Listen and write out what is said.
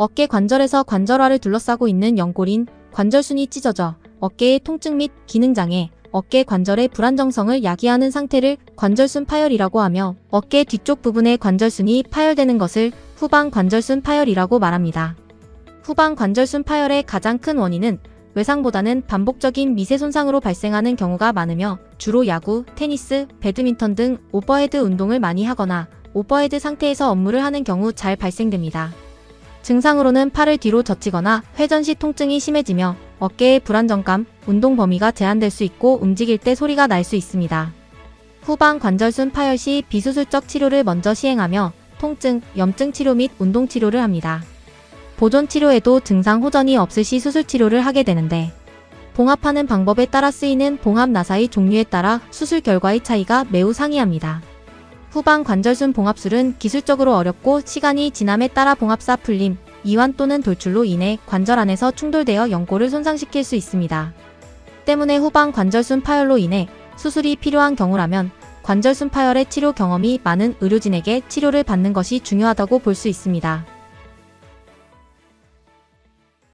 어깨 관절에서 관절화를 둘러싸고 있는 연골인 관절순이 찢어져 어깨의 통증 및 기능장애, 어깨 관절의 불안정성을 야기하는 상태를 관절순 파열이라고 하며 어깨 뒤쪽 부분의 관절순이 파열되는 것을 후방 관절순 파열이라고 말합니다. 후방 관절순 파열의 가장 큰 원인은 외상보다는 반복적인 미세 손상으로 발생하는 경우가 많으며 주로 야구, 테니스, 배드민턴 등 오버헤드 운동을 많이 하거나 오버헤드 상태에서 업무를 하는 경우 잘 발생됩니다. 증상으로는 팔을 뒤로 젖히거나 회전 시 통증이 심해지며 어깨의 불안정감, 운동 범위가 제한될 수 있고 움직일 때 소리가 날 수 있습니다. 후방 관절순 파열 시 비수술적 치료를 먼저 시행하며 통증, 염증 치료 및 운동 치료를 합니다. 보존 치료에도 증상 호전이 없을 시 수술 치료를 하게 되는데 봉합하는 방법에 따라 쓰이는 봉합 나사의 종류에 따라 수술 결과의 차이가 매우 상이합니다. 후방 관절순 봉합술은 기술적으로 어렵고 시간이 지남에 따라 봉합사 풀림, 이완 또는 돌출로 인해 관절 안에서 충돌되어 연골을 손상시킬 수 있습니다. 때문에 후방 관절순 파열로 인해 수술이 필요한 경우라면 관절순 파열의 치료 경험이 많은 의료진에게 치료를 받는 것이 중요하다고 볼 수 있습니다.